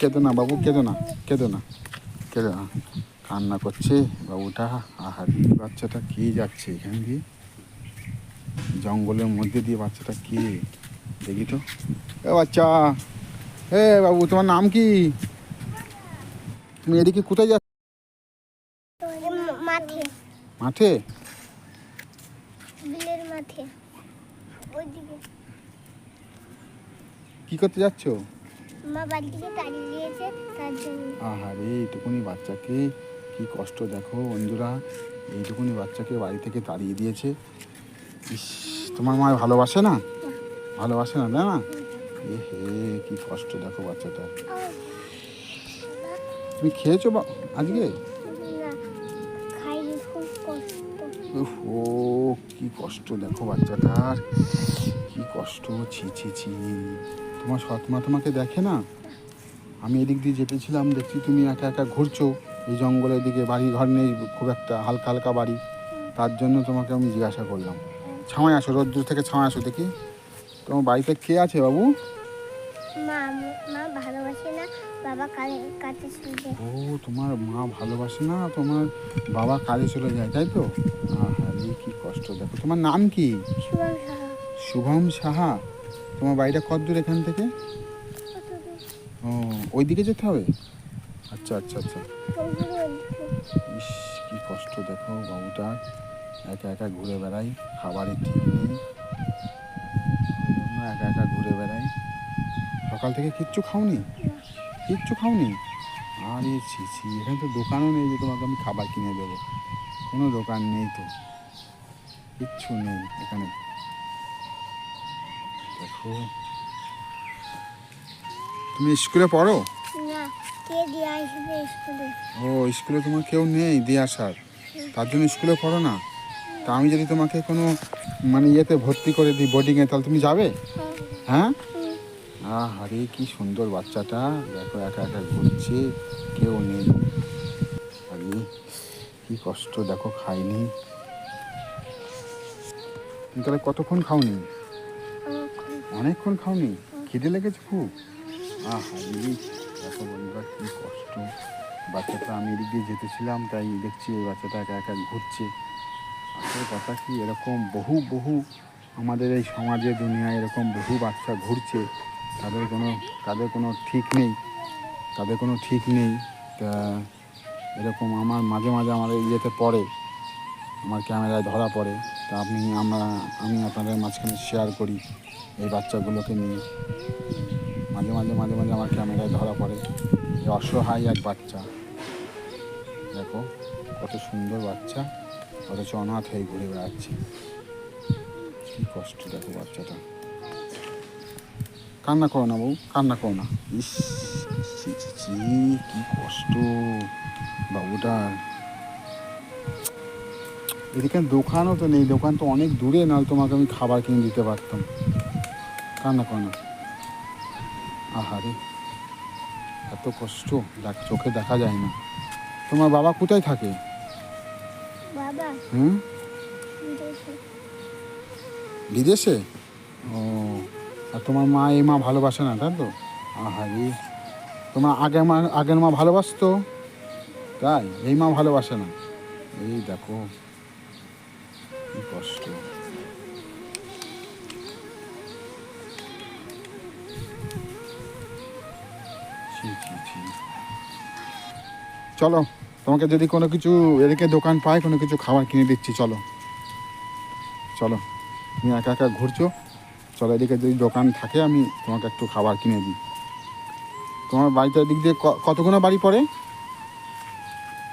কেঁদো না বাবু কেঁদো না কেঁদো না কেঁদো না কান্না করছে বাবুটা আহার বাচ্চাটা কে যাচ্ছে এখান দিয়ে? জঙ্গলের মধ্যে দিয়ে বাচ্চাটা কে? দেখি তো। এ বাচ্চা এ বাবু তোমার নাম কি? তুমি এদিকে কোথায় যাচ্ছ? মাঠে। মাঠে? বিলের মাঠে। ওইদিকে। কি করতে যাচ্ছ? মা বাড়ি থেকে তাড়িয়ে দিয়েছে তার জন্য। আহারে এইটুকুনি বাচ্চাকে কি কষ্ট দেখো বন্ধুরা এইটুকুনি বাচ্চাকে বাড়ি থেকে তাড়িয়ে দিয়েছে। ইস তোমার মা ভালোবাসে না? ভালোবাসে না না? এ হে কি কষ্ট দেখো বাচ্চাটা। তুমি খেয়েছো বা আজকে? ও কি কষ্ট দেখো বাচ্চাটার। কি কষ্ট ছি ছি ছি। তোমার সৎমা তোমাকে দেখে না? আমি এদিক দিয়ে যেতেছিলাম দেখছি তুমি একা একা ঘুরছো। এই জঙ্গলের দিকে বাড়ি ঘর নেই খুব একটা হালকা হালকা বাড়ি। তার জন্য তোমাকে আমি জিজ্ঞাসা করলাম। ছামায় আসো রোদ্দুর থেকে ছামায় আসো দেখি। তোমার বাড়িতে কে আছে বাবু? মা মা ভালোবাসে না বাবা কালে কাছে শুনছে ও তোমার মা ভালোবাসে না তোমার বাবা কাজে চলে যায় তাই তো? আরে কি কষ্ট। দেখো তোমার নাম কি? শুভম সাহা। শুভম সাহা? তোমার বাড়িটা কত দূর এখান থেকে? ও ওই দিকে যেতে হবে? আচ্ছা আচ্ছা আচ্ছা। ইস, কি কষ্ট, দেখো বাবুটা। একা একা ঘুরে বেড়াই, খাবারের ঠিক নেই। একা একা ঘুরে বেড়াই। সকাল থেকে কিচ্ছু খাওনি? কিচ্ছু খাওনি? আরে ছি ছি, এখানে তো দোকানও নেই যে তোমাকে আমি খাবার কিনে দেবো। কোনো দোকান নেই তো। কিচ্ছু নেই এখানে। দেখো। তুমি স্কুলে পড়ো? ও স্কুলে তোমার কেউ নেই দিয়ে আসার। তার জন্য স্কুলে পড়ো না? তা আমি যদি তোমাকে কোনো মানে ইয়েতে ভর্তি করে দিই বোর্ডিংয়ে তাহলে তুমি যাবে? হ্যাঁ? আরে কি সুন্দর বাচ্চাটা। দেখো একা একা ঘুরছে কেউ নেই। আরে কি কষ্ট দেখো খাইনি। তুমি তাহলে কতক্ষণ খাওনি? অনেকক্ষণ খাওনি, খিদে লেগেছে খুব। আহারে দেখো বন্ধুরা, কি কষ্ট। বাচ্চাটা আমি এদিক দিয়ে যেতেছিলাম, তাই দেখছি ওই বাচ্চাটা একা একা ঘুরছে। আসলে কথা কি, এরকম বহু বহু আমাদের এই সমাজে, দুনিয়ায় এরকম বহু বাচ্চা ঘুরছে। তাদের কোনো তাদের কোনো ঠিক নেই, তাদের কোনো ঠিক নেই। তা এরকম আমার মাঝে মাঝে আমার ইয়েতে পড়ে, আমার ক্যামেরায় ধরা পড়ে। তা আপনি, আমরা, আমি আপনাদের মাঝখানে শেয়ার করি এই বাচ্চাগুলোকে নিয়ে। মাঝে মাঝে মাঝে মাঝে আমার ক্যামেরায় ধরা পড়ে। এই অসহায় এক বাচ্চা। দেখো, কত সুন্দর বাচ্চা। অথচ অনাথ হয়ে ঘুরে বেড়াচ্ছে। কী কষ্ট, দেখো বাচ্চাটা। কান্না করো না বউ, কান্না করো না। ইস, কি কষ্ট। বাবুটার। এদিকে দোকানও তো নেই দোকান তো অনেক দূরে নাহলে তোমাকে আমি খাবার কিনে দিতে পারতাম। কান্না করো না। আহারে এত কষ্ট দেখ চোখে দেখা যায় না। তোমার বাবা কোথায় থাকে? বাবা। হুম? বিদেশে। ও আর তোমার মা এই মা ভালোবাসে না তাই তো? আহারে তোমার আগের মা আগের মা ভালোবাসতো? তাই এই মা ভালোবাসে না। এই দেখো চলো, তোমাকে যদি কোনো কিছু এদিকে দোকান পায়, কোনো কিছু খাবার কিনে দিচ্ছি, চলো। চলো, তুমি একা একা ঘুরছো। চলো, এদিকে যদি দোকান থাকে, আমি তোমাকে একটু খাবার কিনে দিই। তোমার বাড়িতে এদিক দিয়ে কতগুলো বাড়ি পড়ে?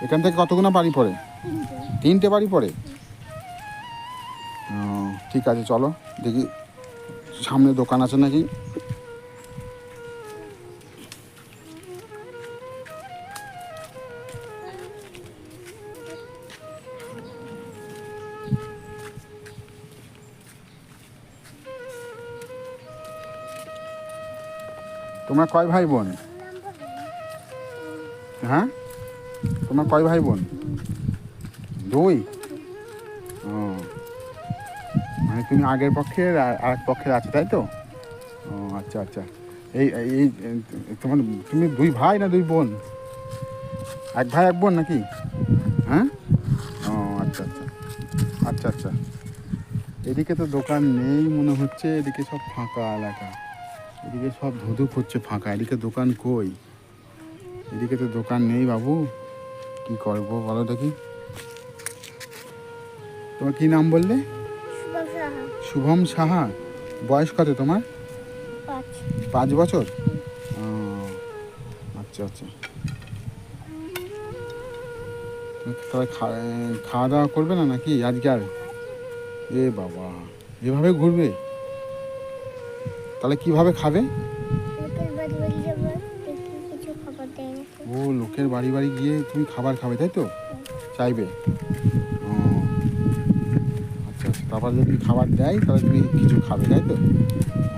এখান থেকে কতগুলো বাড়ি পড়ে? তিনটে বাড়ি পড়ে? ঠিক আছে, চলো। দেখি, সামনে দোকান আছে নাকি? তোমরা কয় ভাই বোন? হ্যাঁ? তোমার কয় ভাই বোন? দুই? ও। মানে তুমি আগের পক্ষের আর আরেক পক্ষের আছে, তাই তো? ও আচ্ছা আচ্ছা। এই এই তোমার, তুমি দুই ভাই না দুই বোন? এক ভাই, এক বোন নাকি? হ্যাঁ? ও আচ্ছা আচ্ছা। আচ্ছা আচ্ছা। এদিকে তো দোকান নেই মনে হচ্ছে, এদিকে সব ফাঁকা এলাকা। এদিকে সব ধুধুপ হচ্ছে ফাঁকা, এদিকে দোকান কই? এদিকে তো দোকান নেই বাবু। কি করব বলো দেখি। তোমার কী নাম বললে? সাহা। শুভম সাহা বয়স কত তোমার? পাঁচ। পাঁচ বছর? ও, আচ্ছা আচ্ছা। তাহলে খা- খাওয়া দাওয়া করবে না নাকি আজকে আর? এ বাবা এভাবে ঘুরবে? তাহলে কীভাবে খাবে? লোকের বাড়ি বাড়ি যাব দেখি কিছু খবর দেয় না ও লোকের বাড়ি বাড়ি গিয়ে তুমি খাবার খাবে তাই তো? চাইবে? তারপর যদি খাবার দেয়, তাহলে তুমি কিছু খাবে, তাই তো?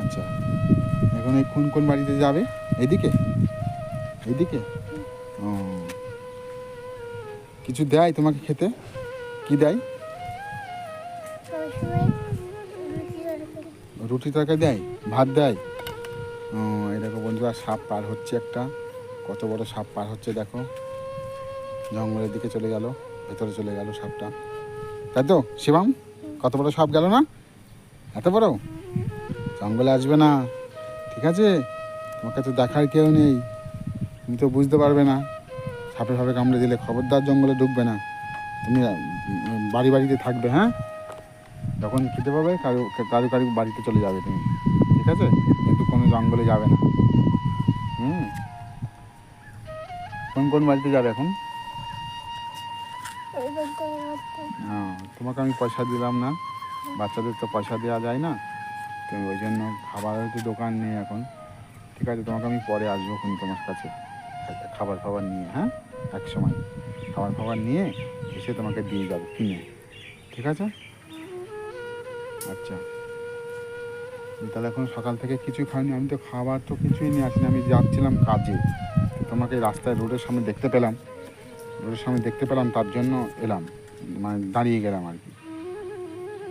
আচ্ছা এখন এই কোন কোন বাড়িতে যাবে? এদিকে এইদিকে? ও। কিছু দেয় তোমাকে খেতে? কি দেয়? রুটি তরকারি দেয়? ভাত দেয়? ও দেখো বন্ধুরা, সাপ পার হচ্ছে একটা। কত বড় সাপ পার হচ্ছে, দেখো। জঙ্গলের দিকে চলে গেল, ভেতরে চলে গেল সাপটা। তাই তো, শিবাম? কত বড় সাপ গেল না? এত বড়? জঙ্গলে আসবে না। ঠিক আছে? তোমাকে তো দেখার কেউ নেই। তুমি তো বুঝতে পারবে না। সাপে ফাপে কামড়ে দিলে খবরদার জঙ্গলে ঢুকবে না। তুমি বাড়ি বাড়িতে থাকবে হ্যাঁ? যখন খেতে পাবে, কারও কারও কারও বাড়িতে চলে যাবে তুমি। ঠিক আছে? কিন্তু কোনো জঙ্গলে যাবে না। হুম? কোন কোন বাড়িতে যাবে এখন? তোমাকে আমি পয়সা দিলাম না। বাচ্চাদের তো পয়সা দেওয়া যায় না। তো ওই জন্য খাবারের তো দোকান নেই এখন। ঠিক আছে, তোমাকে আমি পরে আসব খুনি তোমার কাছে। খাবার ফাবার নিয়ে হ্যাঁ? এক সময় খাবার ফাবার নিয়ে এসে তোমাকে দিয়ে যাব কিনে। ঠিক আছে? আচ্ছা। তাহলে এখন সকাল থেকে কিছু খাইনি। আমি তো খাবার তো কিছুই নিয়ে আসিনি। আমি যাচ্ছিলাম কাজে। তোমাকে রাস্তায় রোডের সামনে দেখতে পেলাম। রোডের সামনে দেখতে পেলাম তার জন্য এলাম। মানে দাঁড়িয়ে গেলাম আর কি।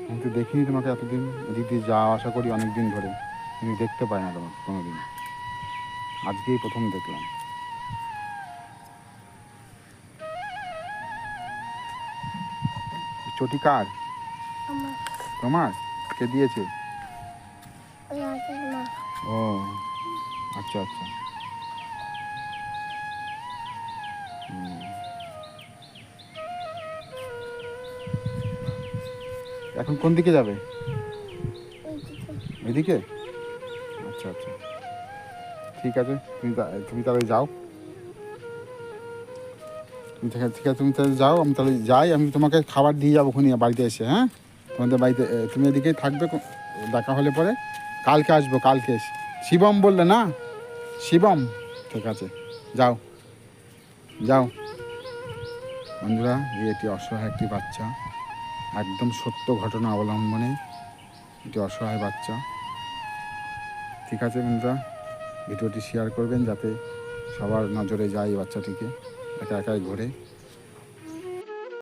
আমি তো দেখিনি তোমাকে এতদিন। এদিক দিয়ে যাওয়া আসা করি অনেক দিন ধরে। কিন্তু দেখতে পাই না তোমাকে কোনো দিন আজকেই প্রথম দেখলাম। চটি কার? তোমার? কে দিয়েছে? ও আচ্ছা আচ্ছা। এখন কোন দিকে যাবে? এদিকে? আচ্ছা আচ্ছা। ঠিক আছে তুমি তুমি তাহলে যাও। ঠিক আছে ঠিক আছে তুমি তাহলে যাও আমি তাহলে যাই আমি তোমাকে খাবার দিয়ে যাব খুনি বাড়িতে এসে হ্যাঁ? তোমাদের বাড়িতে তুমি এদিকেই থাকবে দেখা হলে পরে। কালকে আসব কালকে এসে। শিবম বললে না? শিবম? ঠিক আছে যাও। যাও। বন্ধুরা এই একটি অসহায় একটি বাচ্চা। একদম সত্য ঘটনা অবলম্বনে একটি অসহায় বাচ্চা। ঠিক আছে বন্ধুরা, ভিডিওটি শেয়ার করবেন যাতে সবার নজরে যায় এই বাচ্চাটিকে, একা একাই ঘোরে।